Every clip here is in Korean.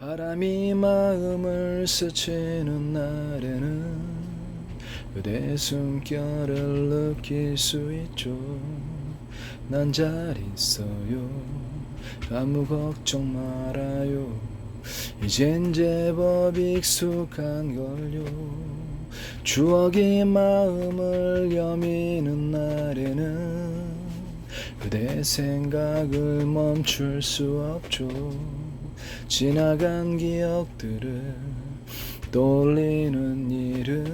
바람이 마음을 스치는 날에는 그대 숨결을 느낄 수 있죠. 난 잘 있어요. 아무 걱정 말아요. 이젠 제법 익숙한 걸요. 추억이 마음을 여미는 날에는 그대 생각을 멈출 수 없죠 지나간 기억들을 떠올리는 일은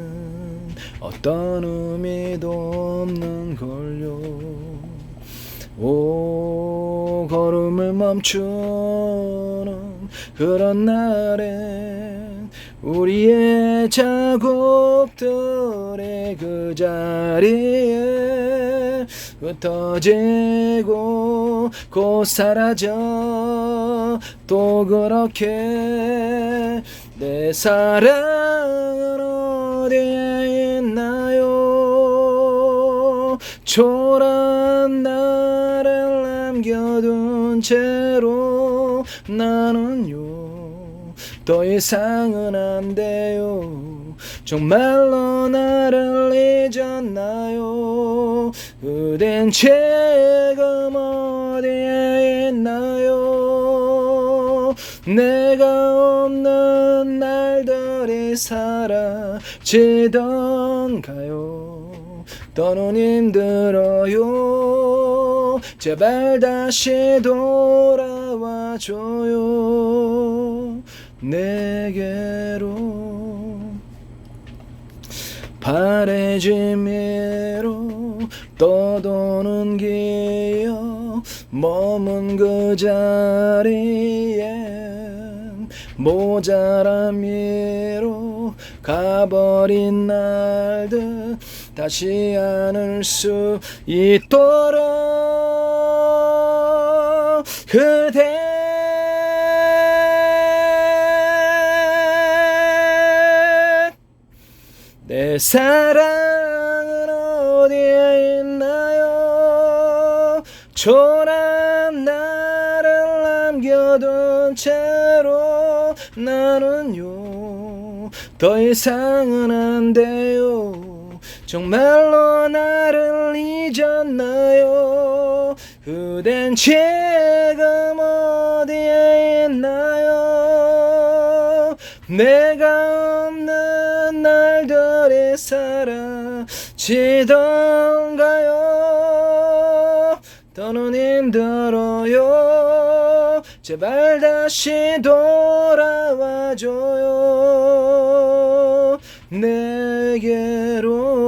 어떤 의미도 없는 걸요. 오 걸음을 멈추는 그런 날엔 우리의 자국들의 그 자리에 흩어지고 곧 사라져 또 그렇게 내 사랑은 어디에 있나요? 초라한 나를 남겨둔 채로 나는요. 더 이상은 안 돼요. 정말로 나를 잊었나요? 그댄 지금 어디에 있나요 내가 없는 날들이 사라지던가요? 더는 힘들어요. 제발 다시 돌아와줘요. 내게로 바래짐으로 떠도는 기억 머문 그 자리에 모자라미로 가버린 날들 다시 안을 수 있도록 그대 내 사랑은 어디에 있나요? 초라한 나를 남겨둔 채로 나는요 더 이상은 안 돼요. 정말로 나를 잊었나요? 그댄 지금 어디에 있나요? 내가 없는 날들이 사라지던가요? 더는 힘들어요 제발 다시 돌아와줘요. 내게로